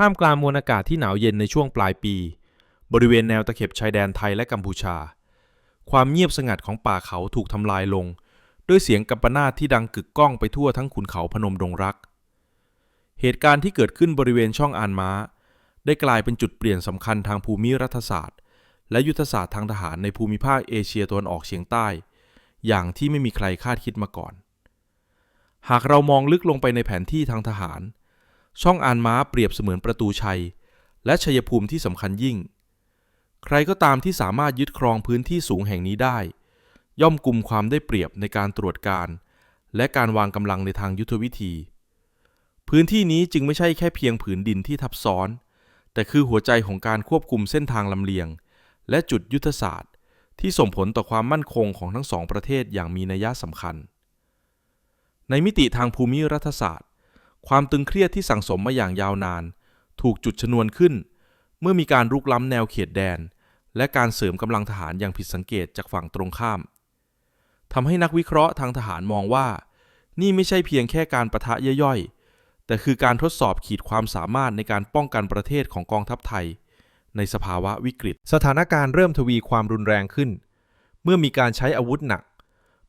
ท่ามกลางมวลอากาศที่หนาวเย็นในช่วงปลายปี บริเวณแนวตะเข็บชายแดนไทยและกัมพูชา ความเงียบสงัดของป่าเขาถูกทำลายลง ด้วยเสียงกัมปนาตที่ดังกึกก้องไปทั่วทั้งขุนเขาพนมดงรัก เหตุการณ์ที่เกิดขึ้นบริเวณช่องอานม้า ได้กลายเป็นจุดเปลี่ยนสำคัญทางภูมิรัฐศาสตร์ และยุทธศาสตร์ทางทหารในภูมิภาคเอเชียตะวันออกเฉียงใต้ อย่างที่ไม่มีใครคาดคิดมาก่อน หากเรามองลึกลงไปในแผนที่ทางทหาร ช่องอานม้าเปรียบเสมือนประตูชัย และชัยภูมิที่สำคัญยิ่ง ใครก็ตามที่สามารถยึดครองพื้นที่สูงแห่งนี้ได้ ย่อมกลุ่มความได้เปรียบในการตรวจการ และการวางกำลังในทางยุทธวิธี พื้นที่นี้จึงไม่ใช่แค่เพียงผืนดินที่ทับซ้อน แต่คือหัวใจของการควบคุมเส้นทางลำเลียง และจุดยุทธศาสตร์ ที่ส่งผลต่อความมั่นคงของทั้งสองประเทศอย่างมีนัยสำคัญ ในมิติทางภูมิรัฐศาสตร์ ความตึงเครียดที่สั่งสมมาอย่างยาวนาน ถูกจุดชนวนขึ้น เมื่อมีการรุกล้ำแนวเขตแดน และการเสริมกำลังทหารอย่างผิดสังเกตจากฝั่งตรงข้ามทำให้นักวิเคราะห์ทางทหารมองว่า นี่ไม่ใช่เพียงแค่การประทะย่อยๆ แต่คือการทดสอบขีดความสามารถในการป้องกันประเทศของกองทัพไทย ในสภาวะวิกฤต สถานการณ์เริ่มทวีความรุนแรงขึ้น เมื่อมีการใช้อาวุธหนัก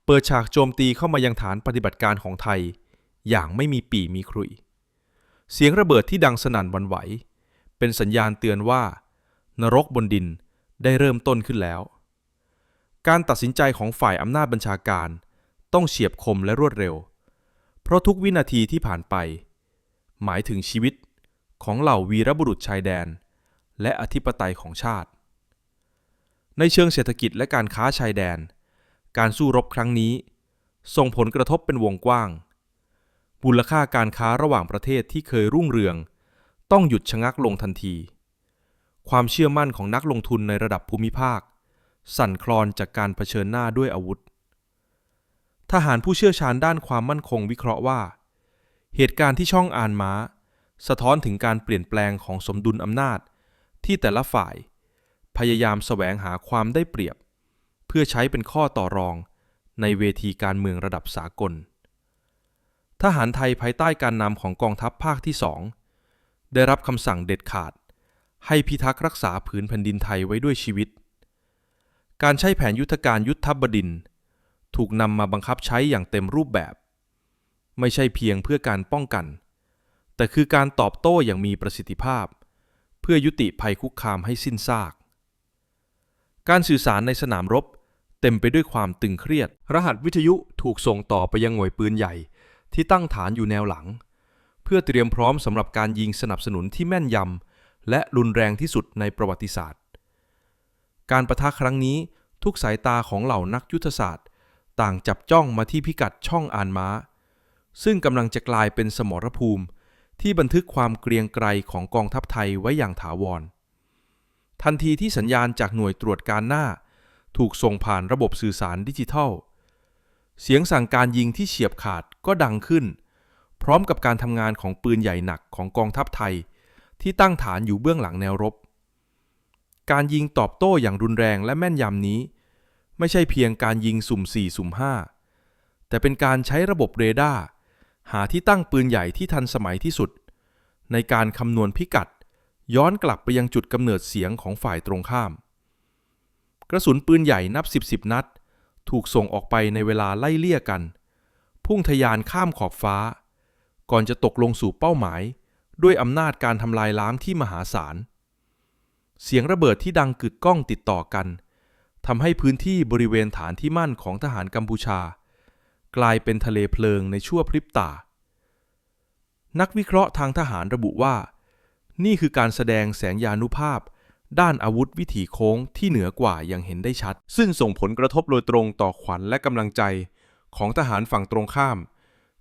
เปิดฉากโจมตีเข้ามายังฐานปฏิบัติการของไทย อย่างไม่มีปีมีครุย เสียงระเบิดที่ดังสนั่นวันไหว เป็นสัญญาณเตือนว่า นรกบนดินได้เริ่มต้นขึ้นแล้ว การตัดสินใจของฝ่ายอำนาจบัญชาการต้องเฉียบคมและรวดเร็ว เพราะทุกวินาทีที่ผ่านไป หมายถึงชีวิตของเหล่าวีรบุรุษชายแดน และอธิปไตยของชาติ ในเชิงเศรษฐกิจและการค้าชายแดน การสู้รบครั้งนี้ ส่งผลกระทบเป็นวงกว้าง มูลค่าการค้าระหว่างประเทศที่เคยรุ่งเรือง ต้องหยุดชะงักลงทันที ความเชื่อมั่นของนักลงทุนในระดับภูมิภาค สั่นคลอนจากการเผชิญหน้าด้วยอาวุธ ทหารผู้เชี่ยวชาญด้านความมั่นคงวิเคราะห์ว่า เหตุการณ์ที่ช่องอ่านม้า สะท้อนถึงการเปลี่ยนแปลงของสมดุลอำนาจ ที่แต่ละฝ่าย พยายามแสวงหาความได้เปรียบ เพื่อใช้เป็นข้อต่อรองในเวทีการเมืองระดับสากล ทหารไทยภายใต้การนำของกองทัพภาคที่สองได้รับคำสั่งเด็ดขาด ให้พิทักษ์รักษาผืนแผ่นดินไทยไว้ด้วยชีวิต การใช้แผนยุทธการยุทธบดินทร์ถูกนำมาบังคับใช้อย่างเต็มรูปแบบ ไม่ใช่เพียงเพื่อการป้องกัน แต่คือการตอบโต้อย่างมีประสิทธิภาพ เพื่อยุติภัยคุกคามให้สิ้นซาก การสื่อสารในสนามรบเต็มไปด้วยความตึงเครียด รหัสวิทยุถูกส่งต่อไปยังหน่วยปืนใหญ่ ที่ตั้งฐานอยู่แนวหลัง เพื่อเตรียมพร้อมสำหรับการยิงสนับสนุนที่แม่นยำและรุนแรงที่สุดในประวัติศาสตร์ การประทะครั้งนี้ทุกสายตาของเหล่านักยุทธศาสตร์ ต่างจับจ้องมาที่พิกัดช่องอานม้า ซึ่งกำลังจะกลายเป็นสมรภูมิ ที่บันทึกความเกรียงไกรของกองทัพไทยไว้อย่างถาวร ทันทีที่สัญญาณจากหน่วยตรวจการหน้า ถูกส่งผ่านระบบสื่อสารดิจิทัล เสียงสั่งการยิงที่เฉียบขาด ก็ดังขึ้น พร้อมกับการทำงานของปืนใหญ่หนักของกองทัพไทย ที่ตั้งฐานอยู่เบื้องหลังแนวรบ การยิงตอบโต้อย่างรุนแรงและแม่นยำนี้ ไม่ใช่เพียงการยิงสุ่ม 4 สุ่ม 5 แต่เป็นการใช้ระบบเรดาร์หาที่ตั้งปืนใหญ่ที่ทันสมัยที่สุด ในการคำนวณพิกัด ย้อนกลับไปยังจุดกำเนิดเสียงของฝ่ายตรงข้าม กระสุนปืนใหญ่นับสิบสิบนัด ถูกส่งออกไปในเวลาไล่เลี่ยกัน พุ่งทะยานข้ามขอบฟ้า ก่อนจะตกลงสู่เป้าหมาย ด้วยอำนาจการทำลายล้างที่มหาศาล เสียงระเบิดที่ดังกึกก้องติดต่อกันทำให้พื้นที่บริเวณฐานที่มั่นของทหารกัมพูชา กลายเป็นทะเลเพลิงในชั่วพริบตา นักวิเคราะห์ทางทหารระบุว่า นี่คือการแสดงแสงยานุภาพ ด้านอาวุธวิถีโค้งที่เหนือกว่าอย่างเห็นได้ชัด ซึ่งส่งผลกระทบโดยตรงต่อขวัญและกำลังใจ ของทหารฝั่งตรงข้าม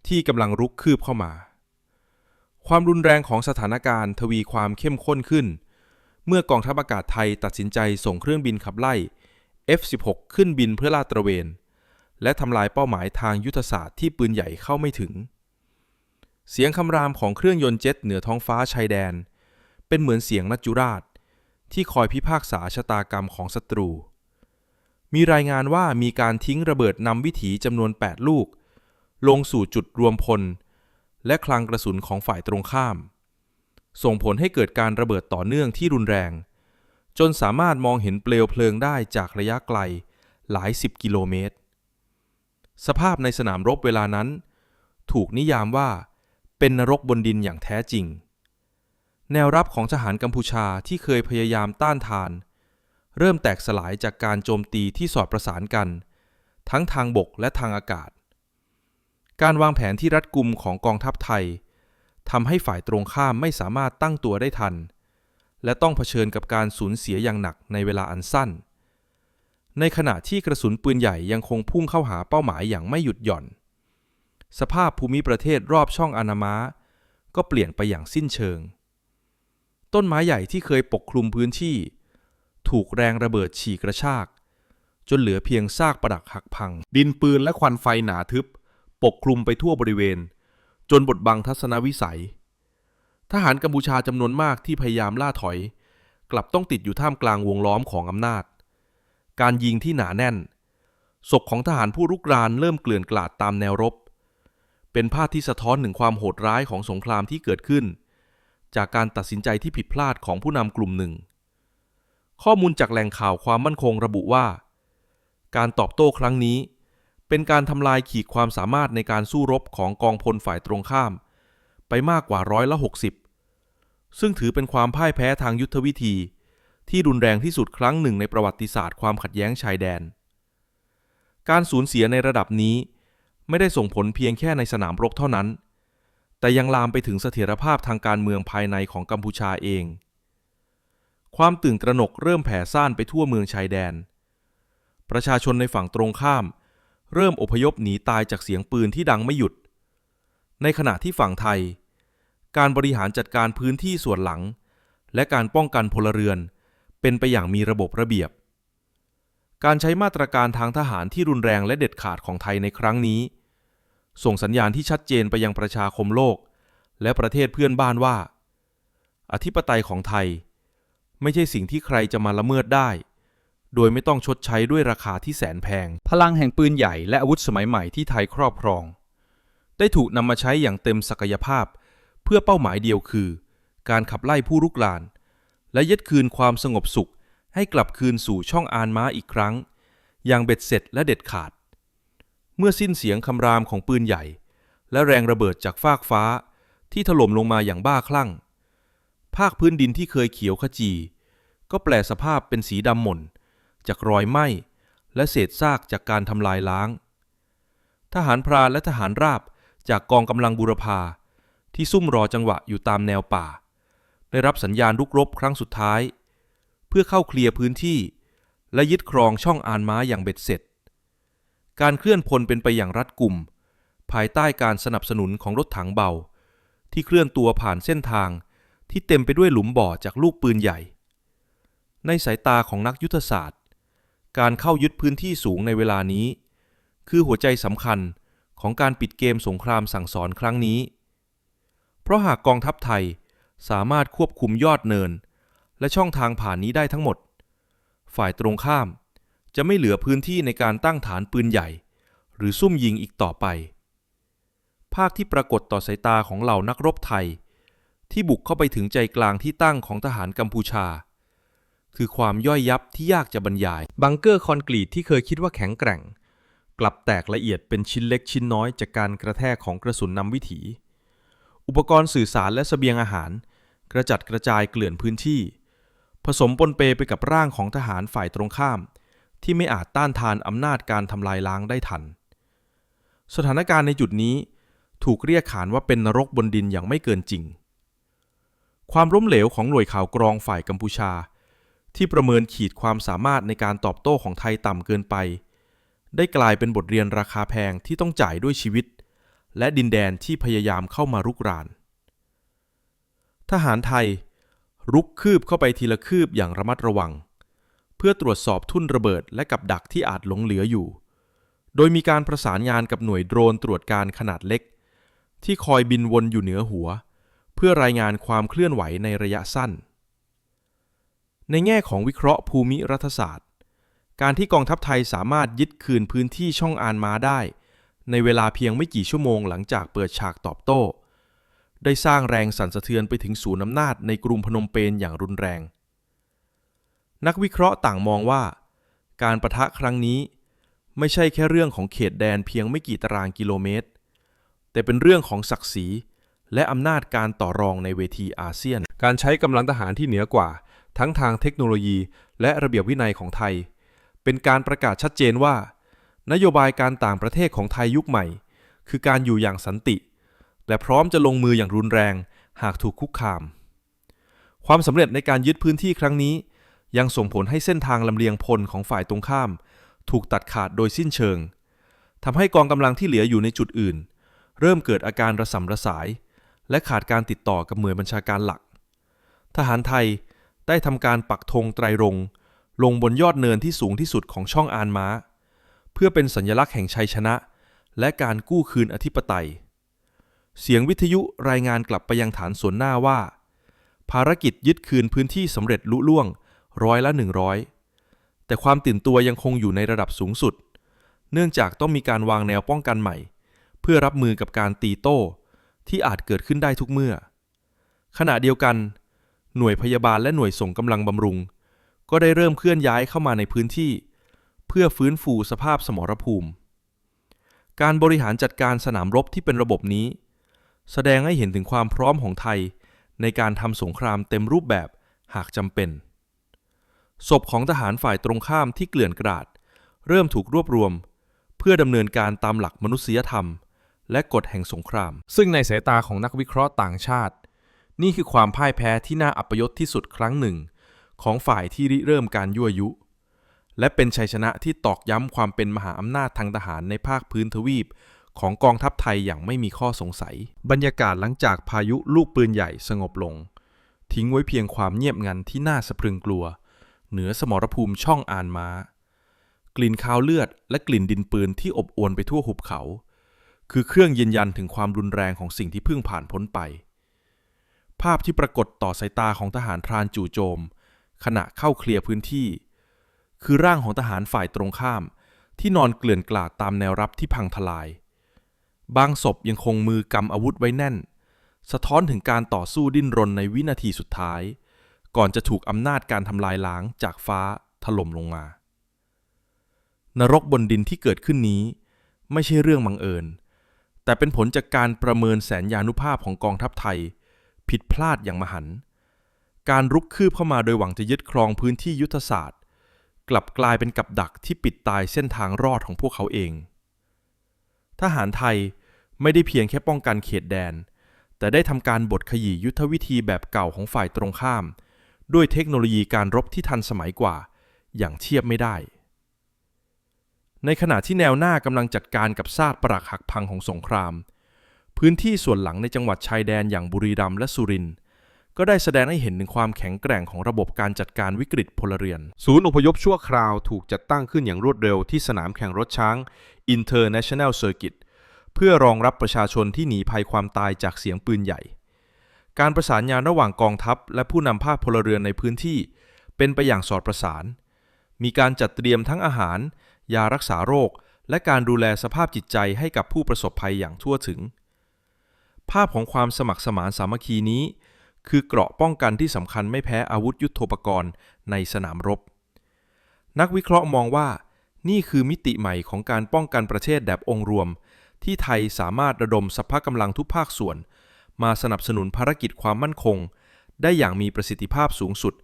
ที่กำลังรุกคืบเข้ามา ความรุนแรงของสถานการณ์ทวีความเข้มข้นขึ้น เมื่อกองทัพอากาศไทยตัดสินใจส่งเครื่องบินขับไล่ F-16 ขึ้นบินเพื่อลาดตระเวน และทำลายเป้าหมายทางยุทธศาสตร์ที่ปืนใหญ่เข้าไม่ถึง เสียงคำรามของเครื่องยนต์เจ็ตเหนือท้องฟ้าชายแดน เป็นเหมือนเสียงมัจจุราช ที่คอยพิพากษาชะตากรรมของศัตรู มีรายงานว่ามีการทิ้งระเบิดนำวิถีจำนวน 8 ลูก ลงสู่จุดรวมพล และคลังกระสุนของฝ่ายตรงข้าม ส่งผลให้เกิดการระเบิดต่อเนื่องที่รุนแรง จนสามารถมองเห็นเปลวเพลิงได้จากระยะไกลหลายสิบกิโลเมตร สภาพในสนามรบเวลานั้น ถูกนิยามว่าเป็นนรกบนดินอย่างแท้จริง แนวรับของทหารกัมพูชาที่เคยพยายามต้านทาน เริ่มแตกสลายจากการโจมตีที่สอดประสานกัน ทั้งทางบกและทางอากาศ การวางแผนที่รัดกุมของกองทัพไทยทำให้ฝ่ายตรงข้ามไม่สามารถตั้งตัวได้ทัน และต้องเผชิญกับการสูญเสียอย่างหนักในเวลาอันสั้น ในขณะที่กระสุนปืนใหญ่ยังคงพุ่งเข้าหาเป้าหมายอย่างไม่หยุดหย่อน สภาพภูมิประเทศรอบช่องอานามาก็เปลี่ยนไปอย่างสิ้นเชิง ต้นไม้ใหญ่ที่เคยปกคลุมพื้นที่ ถูกแรงระเบิดฉีกกระชาก จนเหลือเพียงซากปรักหักพัง ดินปืนและควันไฟหนาทึบ ปกคลุมไปทั่วบริเวณ จนบดบังทัศนวิสัย ทหารกัมพูชาจำนวนมากที่พยายามล่าถอย กลับต้องติดอยู่ท่ามกลางวงล้อมของอำนาจ การยิงที่หนาแน่น ศพของทหารผู้รุกรานเริ่มเกลื่อนกลาดตามแนวรบ เป็นภาพที่สะท้อนถึงความโหดร้ายของสงครามที่เกิดขึ้น จากการตัดสินใจที่ผิดพลาดของผู้นำกลุ่มหนึ่ง ข้อมูลจากแหล่งข่าวความมั่นคงระบุว่า การตอบโต้ครั้งนี้ เป็นการทำลายขีดความสามารถในการสู้รบของกองพลฝ่ายตรงข้าม ไปมากกว่าร้อยละ60 ซึ่งถือเป็นความพ่ายแพ้ทางยุทธวิธี ที่รุนแรงที่สุดครั้งหนึ่งในประวัติศาสตร์ความขัดแย้งชายแดน การสูญเสียในระดับนี้ ไม่ได้ส่งผลเพียงแค่ในสนามรบเท่านั้น แต่ยังลามไปถึงเสถียรภาพทางการเมืองภายในของกัมพูชาเอง ความตื่นตระหนกเริ่มแผ่ซ่านไปทั่วเมืองชายแดน ประชาชนในฝั่งตรงข้าม เริ่มอพยพหนีตายจากเสียงปืนที่ดังไม่หยุด ในขณะที่ฝั่งไทย การบริหารจัดการพื้นที่ส่วนหลัง และการป้องกันพลเรือน เป็นไปอย่างมีระบบระเบียบ การใช้มาตรการทางทหารที่รุนแรงและเด็ดขาดของไทยในครั้งนี้ ส่งสัญญาณที่ชัดเจนไปยังประชาคมโลก และประเทศเพื่อนบ้านว่า อธิปไตยของไทย ไม่ใช่สิ่งที่ใครจะมาละเมิดได้ โดยไม่ต้องชดใช้ด้วยราคาที่แสนแพง พลังแห่งปืนใหญ่และอาวุธสมัยใหม่ที่ไทยครอบครอง ได้ถูกนำมาใช้อย่างเต็มศักยภาพ เพื่อเป้าหมายเดียวคือ การขับไล่ผู้รุกราน และยึดคืนความสงบสุข ให้กลับคืนสู่ช่องอานม้าอีกครั้ง อย่างเบ็ดเสร็จและเด็ดขาด เมื่อสิ้นเสียงคำรามของปืนใหญ่ และแรงระเบิดจากฟากฟ้าที่ถล่มลงมาอย่างบ้าคลั่ง ภาคพื้นดินที่เคยเขียวขจี ก็แปลสภาพเป็นสีดำหม่น จากรอยไหม้และเศษซากจากการทำลายล้าง ทหารพรานและทหารราบจากกองกำลังบูรพาที่ซุ่มรอจังหวะอยู่ตามแนวป่า ได้รับสัญญาณลุกรบครั้งสุดท้าย เพื่อเข้าเคลียร์พื้นที่ และยึดครองช่องอานม้าอย่างเบ็ดเสร็จ การเคลื่อนพลเป็นไปอย่างรัดกุม ภายใต้การสนับสนุนของรถถังเบา ที่เคลื่อนตัวผ่านเส้นทาง ที่เต็มไปด้วยหลุมบ่อจากลูกปืนใหญ่ ในสายตาของนักยุทธศาสตร์ การเข้ายึดพื้นที่สูงในเวลานี้ คือหัวใจสำคัญของการปิดเกมสงครามสั่งสอนครั้งนี้ เพราะหากกองทัพไทยสามารถควบคุมยอดเนิน และช่องทางผ่านนี้ได้ทั้งหมด ฝ่ายตรงข้ามจะไม่เหลือพื้นที่ในการตั้งฐานปืนใหญ่ หรือซุ่มยิงอีกต่อไป ภาคที่ปรากฏต่อสายตาของเหล่านักรบไทย ที่บุกเข้าไปถึงใจกลางที่ตั้งของทหารกัมพูชา คือความย่อยยับที่ยากจะบรรยาย บังเกอร์คอนกรีตที่เคยคิดว่าแข็งแกร่ง กลับแตกละเอียดเป็นชิ้นเล็กชิ้นน้อยจากการกระแทกของกระสุนนำวิถี อุปกรณ์สื่อสารและเสบียงอาหาร กระจัดกระจายเกลื่อนพื้นที่ ผสมปนเปไปกับร่างของทหารฝ่ายตรงข้าม ที่ไม่อาจต้านทานอำนาจการทำลายล้างได้ทัน สถานการณ์ในจุดนี้ถูกเรียกขานว่าเป็นนรกบนดินอย่างไม่เกินจริง ความล้มเหลวของหน่วยข่าวกรองฝ่ายกัมพูชา ที่ประเมินขีดความสามารถในการตอบโต้ของไทยต่ำเกินไป ได้กลายเป็นบทเรียนราคาแพงที่ต้องจ่ายด้วยชีวิต และดินแดนที่พยายามเข้ามารุกราน ทหารไทย รุกคืบเข้าไปทีละคืบอย่างระมัดระวัง เพื่อตรวจสอบทุ่นระเบิดและกับดักที่อาจหลงเหลืออยู่ โดยมีการประสานงานกับหน่วยโดรนตรวจการขนาดเล็ก ที่คอยบินวนอยู่เหนือหัวเเพื่อรายงานความเคลื่อนไหวในระยะสั้น ในแง่ของวิเคราะห์ภูมิรัฐศาสตร์ การที่กองทัพไทยสามารถยึดคืนพื้นที่ช่องอานมาได้ ในเวลาเพียงไม่กี่ชั่วโมงหลังจากเปิดฉากตอบโต้ ได้สร้างแรงสั่นสะเทือนไปถึงศูนย์อำนาจในกรุงพนมเปญอย่างรุนแรง นักวิเคราะห์ต่างมองว่า การประทะครั้งนี้ ไม่ใช่แค่เรื่องของเขตแดนเพียงไม่กี่ตารางกิโลเมตร แต่เป็นเรื่องของศักดิ์ศรี และอำนาจการต่อรองในเวทีอาเซียน การใช้กำลังทหารที่เหนือกว่า ทั้งทางเทคโนโลยี และระเบียบวินัยของไทย เป็นการประกาศชัดเจนว่า นโยบายการต่างประเทศของไทยยุคใหม่ คือการอยู่อย่างสันติ และพร้อมจะลงมืออย่างรุนแรงหากถูกคุกคาม ความสำเร็จในการยึดพื้นที่ครั้งนี้ ยังส่งผลให้เส้นทางลำเลียงพลของฝ่ายตรงข้าม ถูกตัดขาดโดยสิ้นเชิงทำให้กองกำลังที่เหลืออยู่ในจุดอื่น เริ่มเกิดอาการระสำระสาย และขาดการติดต่อกับหน่วยบัญชาการหลัก ทหารไทยได้ทำการปักธงไตรรงค์ลงบนยอดเนินที่สูงที่สุดของช่องอานม้า เพื่อเป็นสัญลักษณ์แห่งชัยชนะ และการกู้คืนอธิปไตย เสียงวิทยุรายงานกลับไปยังฐานส่วนหน้าว่า ภารกิจยึดคืนพื้นที่สำเร็จลุล่วงร้อยละหนึ่งร้อยแต่ความตื่นตัวยังคงอยู่ในระดับสูงสุด เนื่องจากต้องมีการวางแนวป้องกันใหม่ เพื่อรับมือกับการตีโต้ ที่อาจเกิดขึ้นได้ทุกเมื่อ ขณะเดียวกัน หน่วยพยาบาลและหน่วยส่งกำลังบำรุง ก็ได้เริ่มเคลื่อนย้ายเข้ามาในพื้นที่ เพื่อฟื้นฟูสภาพสมรภูมิ การบริหารจัดการสนามรบที่เป็นระบบนี้ แสดงให้เห็นถึงความพร้อมของไทยในการทำสงครามเต็มรูปแบบหากจำเป็น ศพของทหารฝ่ายตรงข้ามที่เกลื่อนกราด เริ่มถูกรวบรวม เพื่อดำเนินการตามหลักมนุษยธรรม และกฎแห่งสงคราม ซึ่งในสายตาของนักวิเคราะห์ต่างชาติ นี่คือความพ่ายแพ้ที่น่าอัปยศที่สุดครั้งหนึ่ง ของฝ่ายที่ริเริ่มการยั่วยุ และเป็นชัยชนะที่ตอกย้ำความเป็นมหาอำนาจทางทหารในภาคพื้นทวีป ของกองทัพไทยอย่างไม่มีข้อสงสัย บรรยากาศหลังจากพายุลูกปืนใหญ่สงบลง ทิ้งไว้เพียงความเงียบงันที่น่าสะพรึงกลัว เหนือสมรภูมิช่องอานม้ากลิ่นคาวเลือดและกลิ่นดินปืนที่อบอวลไปทั่วหุบเขา คือเครื่องยืนยันถึงความรุนแรงของสิ่งที่เพิ่งผ่านพ้นไป ภาพที่ปรากฏต่อสายตาของทหารพรานจู่โจม ขณะเข้าเคลียร์พื้นที่ คือร่างของทหารฝ่ายตรงข้าม ที่นอนเกลื่อนกลาดตามแนวรับที่พังทลาย บางศพยังคงมือกำอาวุธไว้แน่น สะท้อนถึงการต่อสู้ดิ้นรนในวินาทีสุดท้าย ก่อนจะถูกอำนาจการทำลายล้างจากฟ้าถล่มลงมา นรกบนดินที่เกิดขึ้นนี้ ไม่ใช่เรื่องบังเอิญ แต่เป็นผลจากการประเมินแสนยานุภาพของกองทัพไทย ผิดพลาดอย่างมหันต์การรุกคืบเข้ามาโดยหวังจะยึดครองพื้นที่ยุทธศาสตร์ กลับกลายเป็นกับดักที่ปิดตายเส้นทางรอดของพวกเขาเอง ทหารไทยไม่ได้เพียงแค่ป้องกันเขตแดน แต่ได้ทำการบดขยี้ยุทธวิธีแบบเก่าของฝ่ายตรงข้าม ด้วยเทคโนโลยีการรบที่ทันสมัยกว่า อย่างเทียบไม่ได้ ในขณะที่แนวหน้ากำลังจัดการกับซากปรักหักพังของสงคราม พื้นที่ส่วนหลังในจังหวัดชายแดนอย่างบุรีรัมย์และสุรินทร์ก็ได้แสดงให้เห็นถึงความแข็งแกร่งของระบบการจัดการวิกฤตพลเรือน ศูนย์อพยพชั่วคราวถูกจัดตั้งขึ้นอย่างรวดเร็วที่สนามแข่งรถช้าง International Circuit เพื่อรองรับประชาชนที่หนีภัยความตายจากเสียงปืนใหญ่ การประสานงานระหว่างกองทัพ และผู้นำภาคพลเรือนในพื้นที่ เป็นไปอย่างสอดประสาน มีการจัดเตรียมทั้งอาหาร ยารักษาโรค และการดูแลสภาพจิตใจให้กับผู้ประสบภัยอย่างทั่วถึง ภาพของความสมัครสมานสามัคคีนี้ คือเกราะป้องกันที่สำคัญไม่แพ้อาวุธยุโทโธปกรณ์ในสนามรบ นักวิเคราะห์มองว่านี่คือมิติใหม่ของการป้องกันประเทศแบบองค์รวม ที่ไทยสามารถระดมสรรพกำลังทุกภาคส่วน มาสนับสนุนภารกิจความมั่นคง ได้อย่างมีประสิทธิภาพสูงสุด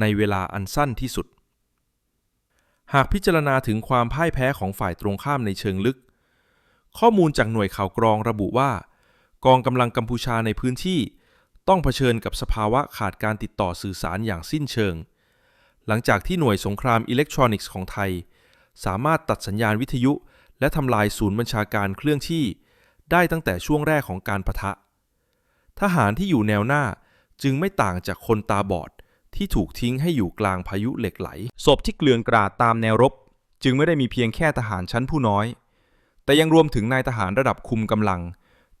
ในเวลาอันสั้นที่สุด หากพิจารณาถึงความพ่ายแพ้ของฝ่ายตรงข้ามในเชิงลึก ข้อมูลจากหน่วยข่าวกรองระบุว่า กองกำลังกัมพูชาในพื้นที่ ต้องเผชิญกับสภาวะขาดการติดต่อสื่อสารอย่างสิ้นเชิง หลังจากที่หน่วยสงครามอิเล็กทรอนิกส์ของไทย สามารถตัดสัญญาณวิทยุ และทำลายศูนย์บัญชาการเคลื่อนที่ ได้ตั้งแต่ช่วงแรกของการปะทะ ทหารที่อยู่แนวหน้าจึงไม่ต่างจากคนตาบอด ที่ถูกทิ้งให้อยู่กลางพายุเหล็กไหล ศพที่เกลื่อนกราดตามแนวรบ จึงไม่ได้มีเพียงแค่ทหารชั้นผู้น้อย แต่ยังรวมถึงนายทหารระดับคุมกำลัง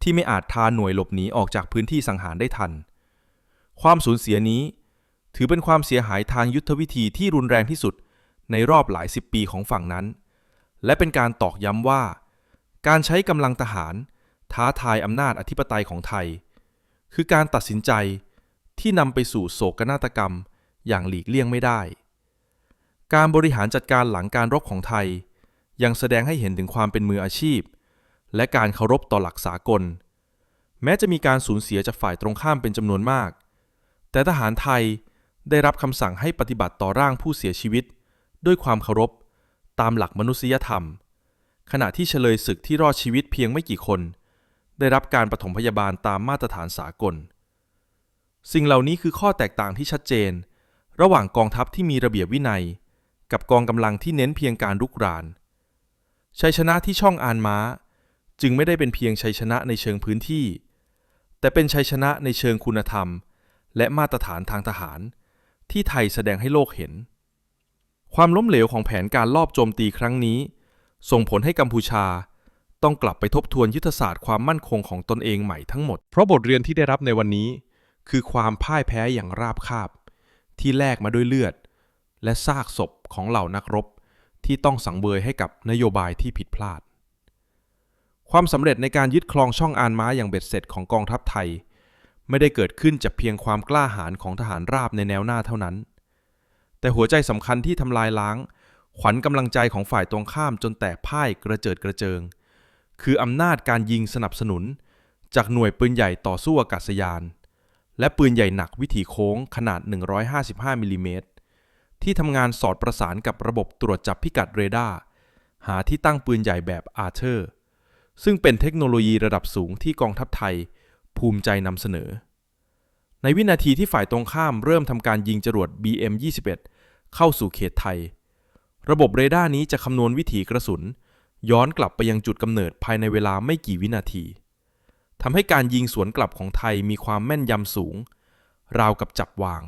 ที่ไม่อาจทาหน่วยหลบหนีออกจากพื้นที่สังหารได้ทัน ความสูญเสียนี้ ถือเป็นความเสียหายทางยุทธวิธีที่รุนแรงที่สุดในรอบหลายสิบปีของฝั่งนั้น และเป็นการตอกย้ำว่า การใช้กำลังทหาร ท้าทายอำนาจอธิปไตยของไทยคคือการตัดสินใจ ที่นำไปสู่โศกนาฏกรรมอย่างหลีกเลี่ยงไม่ได้ การบริหารจัดการหลังการรบของไทย ยังแสดงให้เห็นถึงความเป็นมืออาชีพ และการเคารพต่อหลักสากล แม้จะมีการสูญเสียจากฝ่ายตรงข้ามเป็นจำนวนมาก แต่ทหารไทยได้รับคำสั่งให้ปฏิบัติต่อร่างผู้เสียชีวิต ด้วยความเคารพตามหลักมนุษยธรรม ขณะที่เฉลยศึกที่รอดชีวิตเพียงไม่กี่คน ได้รับการปฐมพยาบาลตามมาตรฐานสากล สิ่งเหล่านี้คือข้อแตกต่างที่ชัดเจน ระหว่างกองทัพที่มีระเบียบวินัย กับกองกำลังที่เน้นเพียงการรุกราน ชัยชนะที่ช่องอานม้า จึงไม่ได้เป็นเพียงชัยชนะในเชิงพื้นที่ แต่เป็นชัยชนะในเชิงคุณธรรม และมาตรฐานทางทหาร ที่ไทยแสดงให้โลกเห็น ความล้มเหลวของแผนการลอบโจมตีครั้งนี้ ส่งผลให้กัมพูชาต้องกลับไปทบทวนยุทธศาสตร์ความมั่นคงของตนเองใหม่ทั้งหมด เพราะบทเรียนที่ได้รับในวันนี้ คือความพ่ายแพ้อย่างราบคาบ ที่แลกมาด้วยเลือด และซากศพของเหล่านักรบ ที่ต้องสังเวยให้กับนโยบายที่ผิดพลาด ความสำเร็จในการยึดครองช่องอานม้าอย่างเบ็ดเสร็จของกองทัพไทย ไม่ได้เกิดขึ้นจากเพียงความกล้าหาญของทหารราบในแนวหน้าเท่านั้น แต่หัวใจสำคัญที่ทำลายล้าง ขวัญกำลังใจของฝ่ายตรงข้ามจนแตกพ่ายกระเจิดกระเจิง คืออำนาจการยิงสนับสนุน จากหน่วยปืนใหญ่ต่อสู้อากาศยาน และปืนใหญ่หนักวิถีโค้งขนาด 155มิลลิเมตรที่ทำงานสอดประสานกับระบบตรวจจับพิกัดเรดาร์หาที่ตั้งปืนใหญ่แบบอาร์เธอร์ ซึ่งเป็นเทคโนโลยีระดับสูงที่กองทัพไทยภูมิใจนำเสนอ ในวินาทีที่ฝ่ายตรงข้ามเริ่มทำการยิงจรวด BM-21 เข้าสู่เขตไทย ระบบเรดาร์นี้จะคำนวณวิถีกระสุน ย้อนกลับไปยังจุดกำเนิดภายในเวลาไม่กี่วินาที ทำให้การยิงสวนกลับของไทยมีความแม่นยำสูง ราวกับจับวาง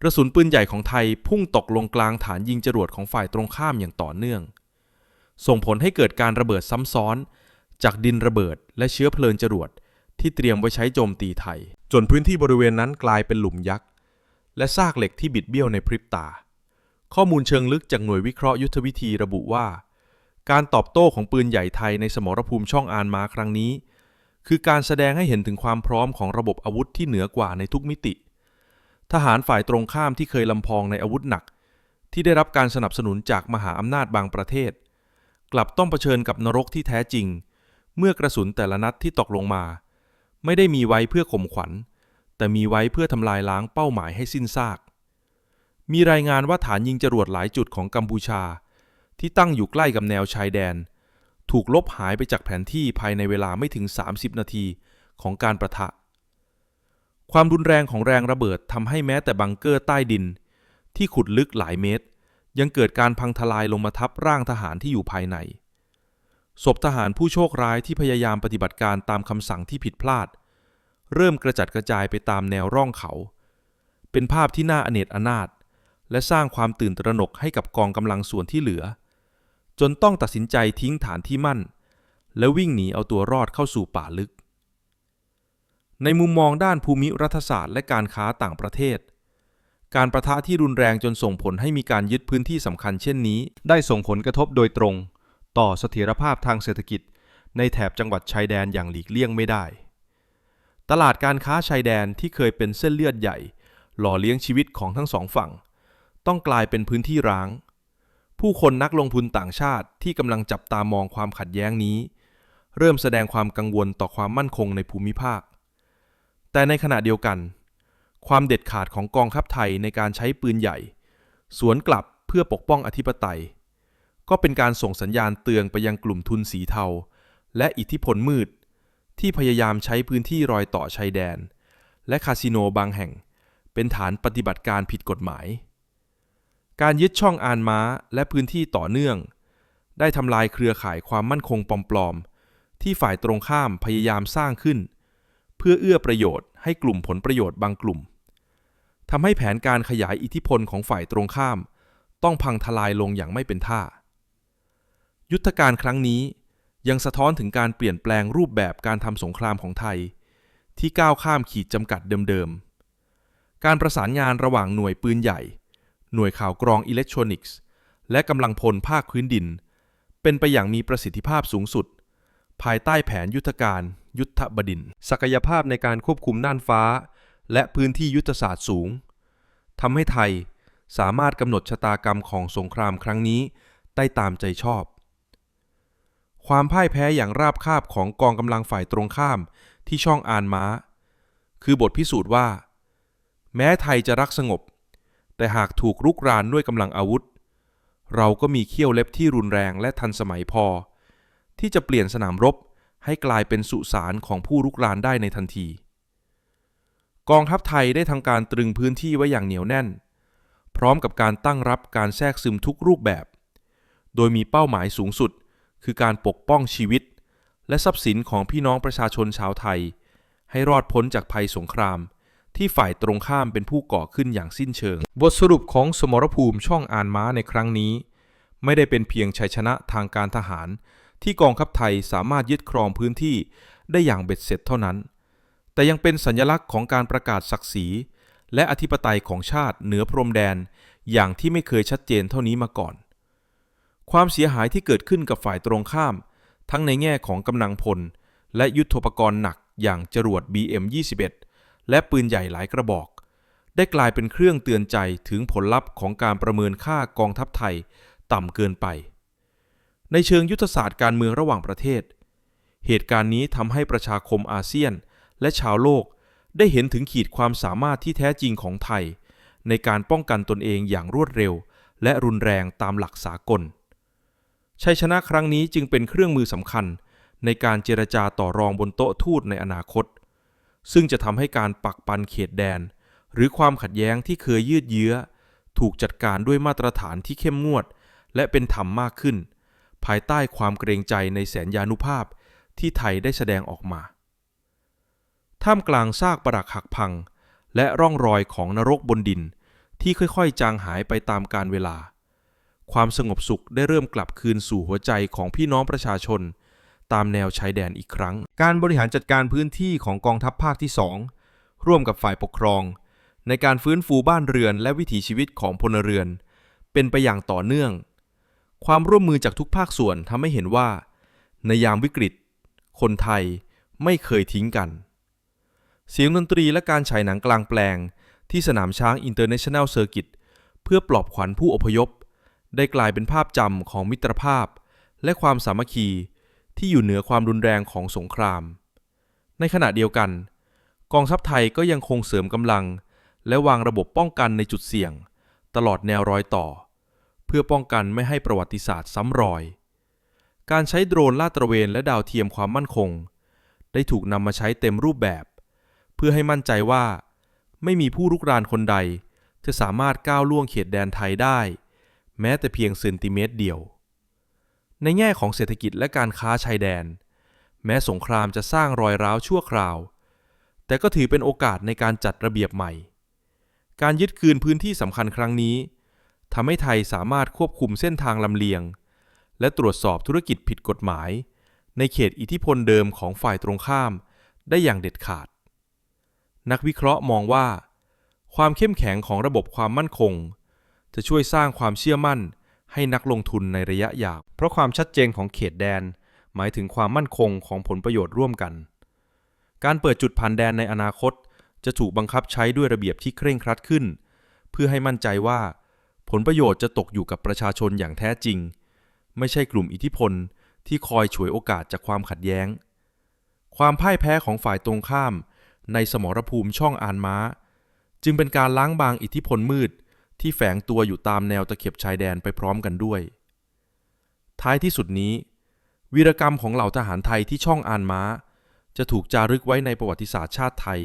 กระสุนปืนใหญ่ของไทยพุ่งตกลงกลางฐานยิงจรวดของฝ่ายตรงข้ามอย่างต่อเนื่อง ส่งผลให้เกิดการระเบิดซ้ำซ้อน จากดินระเบิดและเชื้อเพลิงจรวดที่เตรียมไว้ใช้โจมตีไทย จนพื้นที่บริเวณนั้นกลายเป็นหลุมยักษ์ และซากเหล็กที่บิดเบี้ยวในพริบตา ข้อมูลเชิงลึกจากหน่วยวิเคราะห์ยุทธวิธีระบุว่า การตอบโต้ของปืนใหญ่ไทยในสมรภูมิช่องอานมาครั้งนี้ คือการแสดงให้เห็นถึงความพร้อมของระบบอาวุธที่เหนือกว่าในทุกมิติ ทหารฝ่ายตรงข้ามที่เคยลำพองในอาวุธหนัก ที่ได้รับการสนับสนุนจากมหาอำนาจบางประเทศ กลับต้องเผชิญกับนรกที่แท้จริง เมื่อกระสุนแต่ละนัดที่ตกลงมา ไม่ได้มีไว้เพื่อข่มขวัญ แต่มีไว้เพื่อทำลายล้างเป้าหมายให้สิ้นซาก มีรายงานว่าฐานยิงจรวดหลายจุดของกัมพูชา ที่ตั้งอยู่ใกล้กับแนวชายแดน ถูกลบหายไปจากแผนที่ภายในเวลาไม่ถึง 30 นาทีของการประทะ ความรุนแรงของแรงระเบิดทำให้แม้แต่บังเกอร์ใต้ดิน ที่ขุดลึกหลายเมตร ยังเกิดการพังทลายลงมาทับร่างทหารที่อยู่ภายใน ศพทหารผู้โชคร้ายที่พยายามปฏิบัติการตามคำสั่งที่ผิดพลาด เริ่มกระจัดกระจายไปตามแนวร่องเขา เป็นภาพที่น่าอเนจอนาถและสร้างความตื่นตระหนกให้กับกองกำลังส่วนที่เหลือ จนต้องตัดสินใจทิ้งฐานที่มั่น และวิ่งหนีเอาตัวรอดเข้าสู่ป่าลึก ในมุมมองด้านภูมิรัฐศาสตร์และการค้าต่างประเทศ การประทะที่รุนแรงจนส่งผลให้มีการยึดพื้นที่สำคัญเช่นนี้ ได้ส่งผลกระทบโดยตรง ต่อเสถียรภาพทางเศรษฐกิจ ในแถบจังหวัดชายแดนอย่างหลีกเลี่ยงไม่ได้ ตลาดการค้าชายแดนที่เคยเป็นเส้นเลือดใหญ่ หล่อเลี้ยงชีวิตของทั้งสองฝั่ง ต้องกลายเป็นพื้นที่ร้าง ผู้คนนักลงทุนต่างชาติที่กำลังจับตามองความขัดแย้งนี้ เริ่มแสดงความกังวลต่อความมั่นคงในภูมิภาค แต่ในขณะเดียวกัน ความเด็ดขาดของกองทัพไทยในการใช้ปืนใหญ่ สวนกลับเพื่อปกป้องอธิปไตย ก็เป็นการส่งสัญญาณเตือนไปยังกลุ่มทุนสีเทา และอิทธิพลมืด ที่พยายามใช้พื้นที่รอยต่อชายแดน และคาสิโนบางแห่ง เป็นฐานปฏิบัติการผิดกฎหมาย การยึดช่องอานม้าและพื้นที่ต่อเนื่อง ได้ทำลายเครือข่ายความมั่นคงปลอมๆ ที่ฝ่ายตรงข้ามพยายามสร้างขึ้น เพื่อเอื้อประโยชน์ให้กลุ่มผลประโยชน์บางกลุ่มทำให้แผนการขยายอิทธิพลของฝ่ายตรงข้าม ต้องพังทลายลงอย่างไม่เป็นท่า ยุทธการครั้งนี้ยังสะท้อนถึงการเปลี่ยนแปลงรูปแบบการทำสงครามของไทย ที่ก้าวข้ามขีดจำกัดเดิมๆ การประสานงานระหว่างหน่วยปืนใหญ่ หน่วยข่าวกรองอิเล็กทรอนิกส์ และกำลังพลภาคพื้นดิน เป็นไปอย่างมีประสิทธิภาพสูงสุด ภายใต้แผนยุทธการยุทธบดินทร์ศักยภาพในการควบคุมน่านฟ้า และพื้นที่ยุทธศาสตร์สูงทำให้ไทยสามารถกำหนดชะตากรรมของสงครามครั้งนี้ได้ตามใจชอบ ความพ่ายแพ้อย่างราบคาบของกองกำลังฝ่ายตรงข้ามที่ช่องอานม้า คือบทพิสูจน์ว่า แม้ไทยจะรักสงบ แต่หากถูกรุกรานด้วยกำลังอาวุธ เราก็มีเขี้ยวเล็บที่รุนแรงและทันสมัยพอ ที่จะเปลี่ยนสนามรบให้กลายเป็นสุสานของผู้รุกรานได้ในทันที กองทัพไทยได้ทำการตรึงพื้นที่ไว้อย่างเหนียวแน่น พร้อมกับการตั้งรับการแทรกซึมทุกรูปแบบ โดยมีเป้าหมายสูงสุด คือการปกป้องชีวิต และทรัพย์สินของพี่น้องประชาชนชาวไทย ให้รอดพ้นจากภัยสงคราม ที่ฝ่ายตรงข้ามเป็นผู้ก่อขึ้นอย่างสิ้นเชิง บทสรุปของสมรภูมิช่องอ่านม้าในครั้งนี้ ไม่ได้เป็นเพียงชัยชนะทางการทหาร ที่กองทัพไทยสามารถยึดครองพื้นที่ได้อย่างเบ็ดเสร็จเท่านั้น แต่ยังเป็นสัญลักษณ์ของการประกาศศักดิ์ศรี และอธิปไตยของชาติเหนือพรมแดน อย่างที่ไม่เคยชัดเจนเท่านี้มาก่อน ความเสียหายที่เกิดขึ้นกับฝ่ายตรงข้าม ทั้งในแง่ของกำลังพล และยุทโธปกรณ์หนักอย่างจรวด BM-21 และปืนใหญ่หลายกระบอก ได้กลายเป็นเครื่องเตือนใจถึงผลลัพธ์ของการประเมินค่ากองทัพไทยต่ำเกินไป ในเชิงยุทธศาสตร์การเมืองระหว่างประเทศ เหตุการณ์นี้ทำให้ประชาคมอาเซียน และชาวโลกได้เห็นถึงขีดความสามารถที่แท้จริงของไทย ในการป้องกันตนเองอย่างรวดเร็ว และรุนแรงตามหลักสากล ชัยชนะครั้งนี้จึงเป็นเครื่องมือสำคัญ ในการเจรจาต่อรองบนโต๊ะทูตในอนาคต ซึ่งจะทำให้การปักปันเขตแดน หรือความขัดแย้งที่เคยยืดเยื้อ ถูกจัดการด้วยมาตรฐานที่เข้มงวด และเป็นธรรมมากขึ้น ภายใต้ความเกรงใจในแสนยานุภาพที่ไทยได้แสดงออกมา ท่ามกลางซากปรักหักพัง และร่องรอยของนรกบนดิน ที่ค่อยๆ จางหายไปตามกาลเวลา ความสงบสุขได้เริ่มกลับคืนสู่หัวใจของพี่น้องประชาชน ตามแนวชายแดนอีกครั้ง การบริหารจัดการพื้นที่ของกองทัพภาคที่ 2 ร่วมกับฝ่ายปกครอง ในการฟื้นฟูบ้านเรือนและวิถีชีวิตของพลเรือน เป็นไปอย่างต่อเนื่อง ความร่วมมือจากทุกภาคส่วนทำให้เห็นว่า ในยามวิกฤต คนไทยไม่เคยทิ้งกัน เสียงดนตรีและการฉายหนังกลางแปลง ที่สนามช้าง International Circuit เพื่อปลอบขวัญผู้อพยพ ได้กลายเป็นภาพจำของมิตรภาพ และความสามัคคี ที่อยู่เหนือความรุนแรงของสงคราม ในขณะเดียวกัน กองทัพไทยก็ยังคงเสริมกำลัง และวางระบบป้องกันในจุดเสี่ยง ตลอดแนวรอยต่อ เพื่อป้องกันไม่ให้ประวัติศาสตร์ซ้ำรอย การใช้โดรนลาดตระเวนและดาวเทียมความมั่นคง ได้ถูกนำมาใช้เต็มรูปแบบ เพื่อให้มั่นใจว่า ไม่มีผู้รุกรานคนใด จะสามารถก้าวล่วงเขตแดนไทยได้ แม้แต่เพียงเซนติเมตรเดียว ในแง่ของเศรษฐกิจและการค้าชายแดน แม้สงครามจะสร้างรอยร้าวชั่วคราว แต่ก็ถือเป็นโอกาสในการจัดระเบียบใหม่ การยึดคืนพื้นที่สำคัญครั้งนี้ทำให้ไทยสามารถควบคุมเส้นทางลำเลียง และตรวจสอบธุรกิจผิดกฎหมาย ในเขตอิทธิพลเดิมของฝ่ายตรงข้ามได้อย่างเด็ดขาด นักวิเคราะห์มองว่า ความเข้มแข็งของระบบความมั่นคง จะช่วยสร้างความเชื่อมั่น ให้นักลงทุนในระยะยาว เพราะความชัดเจนของเขตแดน หมายถึงความมั่นคงของผลประโยชน์ร่วมกัน การเปิดจุดผ่านแดนในอนาคต จะถูกบังคับใช้ด้วยระเบียบที่เคร่งครัดขึ้น เพื่อให้มั่นใจว่า ผลประโยชน์จะตกอยู่กับประชาชนอย่างแท้จริง ไม่ใช่กลุ่มอิทธิพลที่คอยฉวยโอกาสจากความขัดแย้ง ความพ่ายแพ้ของฝ่ายตรงข้าม ในสมรภูมิช่องอานม้า จึงเป็นการล้างบางอิทธิพลมืด ที่แฝงตัวอยู่ตามแนวตะเข็บชายแดนไปพร้อมกันด้วย ท้ายที่สุดนี้ วีรกรรมของเหล่าทหารไทยที่ช่องอานม้า จะถูกจารึกไว้ในประวัติศาสตร์ชาติไทย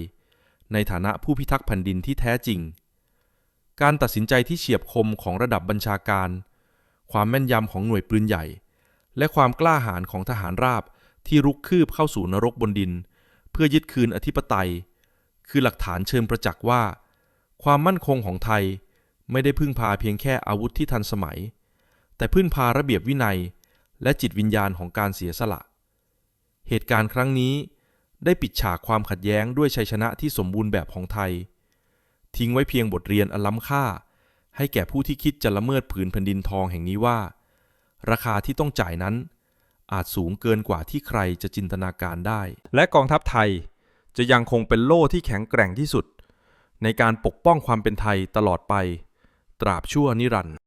ในฐานะผู้พิทักษ์แผ่นดินที่แท้จริง การตัดสินใจที่เฉียบคมของระดับบัญชาการ ความแม่นยำของหน่วยปืนใหญ่ และความกล้าหาญของทหารราบที่รุกคืบเข้าสู่นรกบนดิน เพื่อยึดคืนอธิปไตย คือหลักฐานเชิงประจักษ์ว่า ความมั่นคงของไทย ไม่ได้พึ่งพาเพียงแค่อาวุธที่ทันสมัย แต่พึ่งพาระเบียบวินัย และจิตวิญญาณของการเสียสละ เหตุการณ์ครั้งนี้ได้ปิดฉากความขัดแย้งด้วยชัยชนะที่สมบูรณ์แบบของไทย ทิ้งไว้เพียงบทเรียนอันล้ำค่า ให้แก่ผู้ที่คิดจะละเมิดผืนแผ่นดินทองแห่งนี้ว่า ราคาที่ต้องจ่ายนั้น อาจสูงเกินกว่าที่ใครจะจินตนาการได้ และกองทัพไทยจะยังคงเป็นโล่ที่แข็งแกร่งที่สุด ในการปกป้องความเป็นไทยตลอดไป ตราบชั่วนิรันดร์